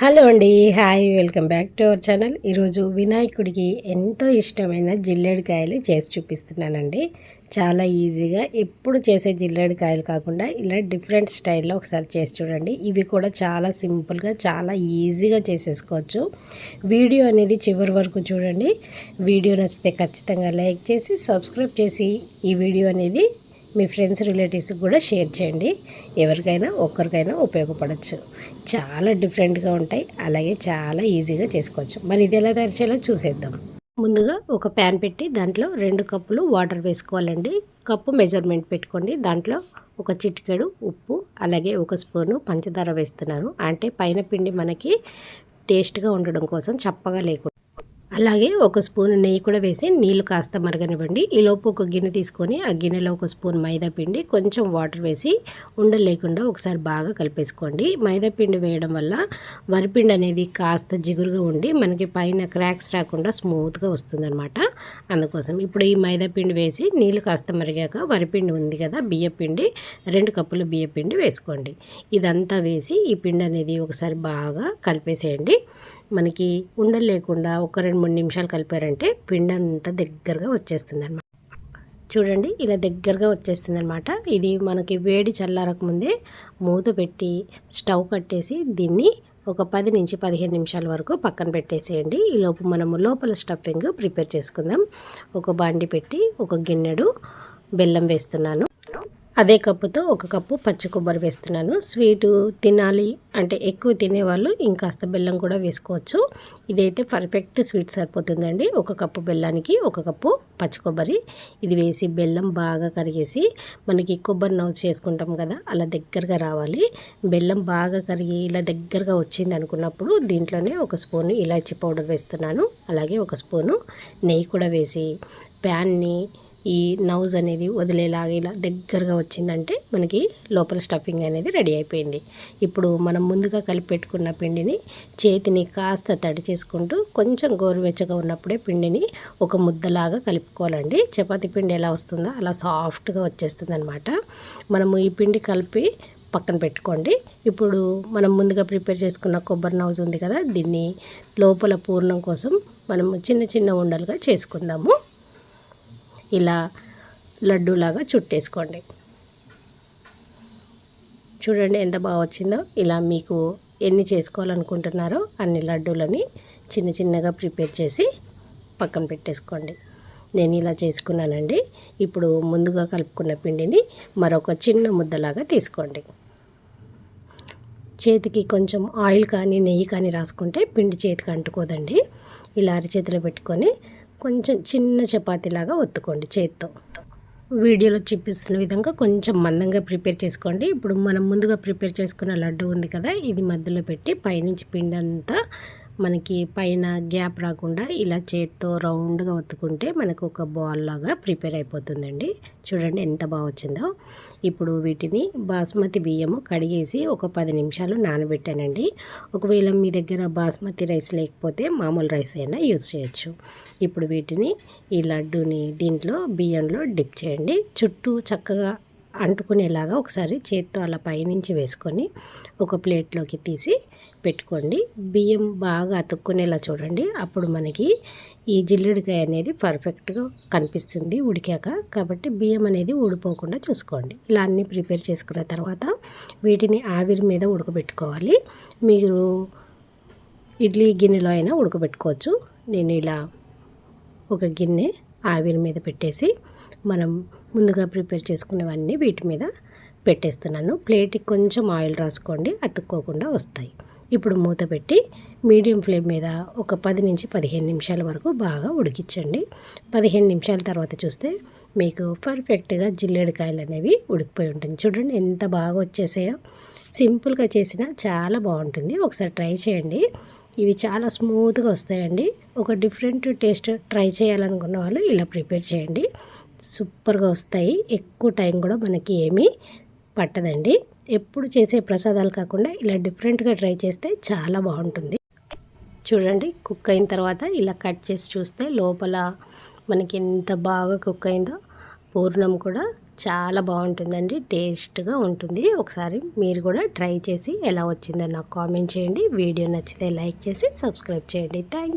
Hello అండి hi welcome back to our channel. ఈరోజు వినాయకుడికి ఎంతో ఇష్టమైన జిల్లేడికాయలు చేసి చూపిస్తున్నానండి. చాలా ఈజీగా ఎప్పుడు చేసే జిల్లేడికాయలు కాకుండా ఇలా డిఫరెంట్ స్టైల్లో ఒకసారి చేసి చూడండి. ఇవి కూడా చాలా సింపుల్గా చాలా ఈజీగా చేసేసుకోవచ్చు. వీడియో అనేది చివరి వరకు చూడండి. వీడియో నచ్చితే ఖచ్చితంగా లైక్ చేసి సబ్స్క్రైబ్ చేసి ఈ వీడియో అనేది మీ ఫ్రెండ్స్ రిలేటివ్స్కి కూడా షేర్ చేయండి. ఎవరికైనా ఒక్కరికైనా ఉపయోగపడవచ్చు చాలా డిఫరెంట్గా ఉంటాయి. అలాగే చాలా ఈజీగా చేసుకోవచ్చు. మరి ఇది ఎలా తయారు చేయాలో చూసేద్దాం. ముందుగా ఒక ప్యాన్ పెట్టి దాంట్లో రెండు కప్పులు వాటర్ వేసుకోవాలండి. కప్పు మెజర్మెంట్ పెట్టుకోండి. దాంట్లో ఒక చిటికెడు ఉప్పు అలాగే ఒక స్పూను పంచదార వేస్తున్నాను. అంటే పైన పిండి మనకి టేస్ట్గా ఉండడం కోసం చప్పగా లేకుండా అలాగే ఒక స్పూన్ నెయ్యి కూడా వేసి నీళ్ళు కాస్త మరగనివ్వండి. ఈలోపు ఒక గిన్నె తీసుకొని ఆ గిన్నెలో ఒక స్పూన్ మైదా పిండి కొంచెం వాటర్ వేసి ఉండలు లేకుండా ఒకసారి బాగా కలిపేసుకోండి. మైదా పిండి వేయడం వల్ల వరిపిండి అనేది కాస్త జిగురుగా ఉండి మనకి పైన క్రాక్స్ రాకుండా స్మూత్గా వస్తుందన్నమాట. అందుకోసం ఇప్పుడు ఈ మైదా పిండి వేసి నీళ్ళు కాస్త మరిగాక వరిపిండి ఉంది కదా బియ్య పిండి రెండు కప్పులు బియ్య పిండి వేసుకోండి. ఇదంతా వేసి ఈ పిండి అనేది ఒకసారి బాగా కలిపేసేయండి. మనకి ఉండలు లేకుండా ఒక రెండు మూడు నిమిషాలు కలిపారంటే పిండి అంతా దగ్గరగా వచ్చేస్తుంది అనమాట చూడండి ఇలా దగ్గరగా వచ్చేస్తుంది అనమాట ఇది మనకి వేడి చల్లారక ముందే మూత పెట్టి స్టవ్ కట్టేసి దీన్ని ఒక పది నుంచి పదిహేను నిమిషాల వరకు పక్కన పెట్టేసేయండి. ఈలోపు మనము లోపల స్టఫింగ్ ప్రిపేర్ చేసుకుందాం. ఒక బాండి పెట్టి ఒక గిన్నెడు బెల్లం వేస్తున్నాను. అదే కప్పుతో ఒక కప్పు పచ్చి కొబ్బరి వేస్తున్నాను. స్వీటు తినాలి అంటే ఎక్కువ తినేవాళ్ళు ఇంకాస్త బెల్లం కూడా వేసుకోవచ్చు. ఇదైతే పర్ఫెక్ట్ స్వీట్ సరిపోతుందండి. ఒక కప్పు బెల్లానికి ఒక కప్పు పచ్చి కొబ్బరి. ఇది వేసి బెల్లం బాగా కరిగేసి మనకి కొబ్బరి నవ్వు చేసుకుంటాం కదా అలా దగ్గరగా రావాలి. బెల్లం బాగా కరిగి ఇలా దగ్గరగా వచ్చింది అనుకున్నప్పుడు దీంట్లోనే ఒక స్పూను ఇలాచి పౌడర్ వేస్తున్నాను. అలాగే ఒక స్పూను నెయ్యి కూడా వేసి ప్యాన్ని ఈ నౌజ్ అనేది వదిలేలాగా ఇలా దగ్గరగా వచ్చిందంటే మనకి లోపల స్టఫింగ్ అనేది రెడీ అయిపోయింది. ఇప్పుడు మనం ముందుగా కలిపి పెట్టుకున్న పిండిని చేతిని కాస్త తడి చేసుకుంటూ కొంచెం గోరువెచ్చగా ఉన్నప్పుడే పిండిని ఒక ముద్దలాగా కలుపుకోవాలండి. చపాతీ పిండి ఎలా వస్తుందో అలా సాఫ్ట్గా వచ్చేస్తుంది అనమాట మనము ఈ పిండి కలిపి పక్కన పెట్టుకోండి. ఇప్పుడు మనం ముందుగా ప్రిపేర్ చేసుకున్న కొబ్బరి నౌజ్ ఉంది కదా దీన్ని లోపల పూర్ణం కోసం మనము చిన్న చిన్న ఉండలుగా చేసుకుందాము. ఇలా లడ్డూలాగా చుట్టేసుకోండి. చూడండి ఎంత బాగా వచ్చిందో. ఇలా మీకు ఎన్ని చేసుకోవాలనుకుంటున్నారో అన్ని లడ్డూలని చిన్న చిన్నగా ప్రిపేర్ చేసి పక్కన పెట్టేసుకోండి. నేను ఇలా చేసుకున్నానండి. ఇప్పుడు ముందుగా కలుపుకున్న పిండిని మరొక చిన్న ముద్దలాగా తీసుకోండి. చేతికి కొంచెం ఆయిల్ కానీ నెయ్యి కానీ రాసుకుంటే పిండి చేతికి అంటుకోదండి. ఇలా అరిచేతిలో పెట్టుకొని కొంచెం చిన్న చపాతీలాగా ఒత్తుకోండి చేత్తో. వీడియోలో చూపిస్తున్న విధంగా కొంచెం మందంగా ప్రిపేర్ చేసుకోండి. ఇప్పుడు మనం ముందుగా ప్రిపేర్ చేసుకున్న లడ్డు ఉంది కదా ఇది మధ్యలో పెట్టి పైనుంచి పిండి అంతా మనకి పైన గ్యాప్ రాకుండా ఇలా చేత్తో రౌండ్గా ఒత్తుకుంటే మనకు ఒక బాల్ లాగా ప్రిపేర్ అయిపోతుందండి. చూడండి ఎంత బాగా వచ్చిందో. ఇప్పుడు వీటిని బాస్మతి బియ్యము కడిగేసి ఒక పది నిమిషాలు నానబెట్టానండి. ఒకవేళ మీ దగ్గర బాస్మతి రైస్ లేకపోతే మామూలు రైస్ అయినా యూస్ చేయొచ్చు. ఇప్పుడు వీటిని ఈ లడ్డూని దీంట్లో బియ్యంలో డిప్ చేయండి. చుట్టూ చక్కగా అంటుకునేలాగా ఒకసారి చేత్తో అలా పైనుంచి వేసుకొని ఒక ప్లేట్లోకి తీసి పెట్టుకోండి. బియ్యం బాగా అతుక్కునేలా చూడండి. అప్పుడు మనకి ఈ జిల్లుడికాయ అనేది పర్ఫెక్ట్గా కనిపిస్తుంది ఉడికాక. కాబట్టి బియ్యం అనేది ఊడిపోకుండా చూసుకోండి. ఇలా అన్నీ ప్రిపేర్ చేసుకున్న తర్వాత వీటిని ఆవిరి మీద ఉడకబెట్టుకోవాలి. మీరు ఇడ్లీ గిన్నెలో అయినా ఉడకబెట్టుకోవచ్చు. నేను ఇలా ఒక గిన్నె ఆవిరి మీద పెట్టేసి మనం ముందుగా ప్రిపేర్ చేసుకునేవన్నీ వీటి మీద పెట్టేస్తున్నాను. ప్లేట్కి కొంచెం ఆయిల్ రాసుకోండి అతుక్కోకుండా వస్తాయి. ఇప్పుడు మూత పెట్టి మీడియం ఫ్లేమ్ మీద ఒక పది నుంచి పదిహేను నిమిషాల వరకు బాగా ఉడికించండి. పదిహేను నిమిషాల తర్వాత చూస్తే మీకు పర్ఫెక్ట్గా జిల్లేడికాయలు అనేవి ఉడికిపోయి ఉంటుంది. చూడండి ఎంత బాగా వచ్చేసాయో. సింపుల్గా చేసినా చాలా బాగుంటుంది. ఒకసారి ట్రై చేయండి. ఇవి చాలా స్మూత్గా వస్తాయండి. ఒక డిఫరెంట్ టేస్ట్ ట్రై చేయాలనుకున్న వాళ్ళు ఇలా ప్రిపేర్ చేయండి. సూపర్గా వస్తాయి. ఎక్కువ టైం కూడా మనకి ఏమీ పట్టదండి. ఎప్పుడు చేసే ప్రసాదాలు కాకుండా ఇలా డిఫరెంట్గా ట్రై చేస్తే చాలా బాగుంటుంది. చూడండి కుక్ అయిన తర్వాత ఇలా కట్ చేసి చూస్తే లోపల మనకి ఎంత బాగా కుక్ అయిందో పూర్ణం కూడా చాలా బాగుంటుందండి. టేస్ట్గా ఉంటుంది. ఒకసారి మీరు కూడా ట్రై చేసి ఎలా వచ్చిందో నాకు కామెంట్ చేయండి. వీడియో నచ్చితే లైక్ చేసి సబ్స్క్రైబ్ చేయండి. థ్యాంక్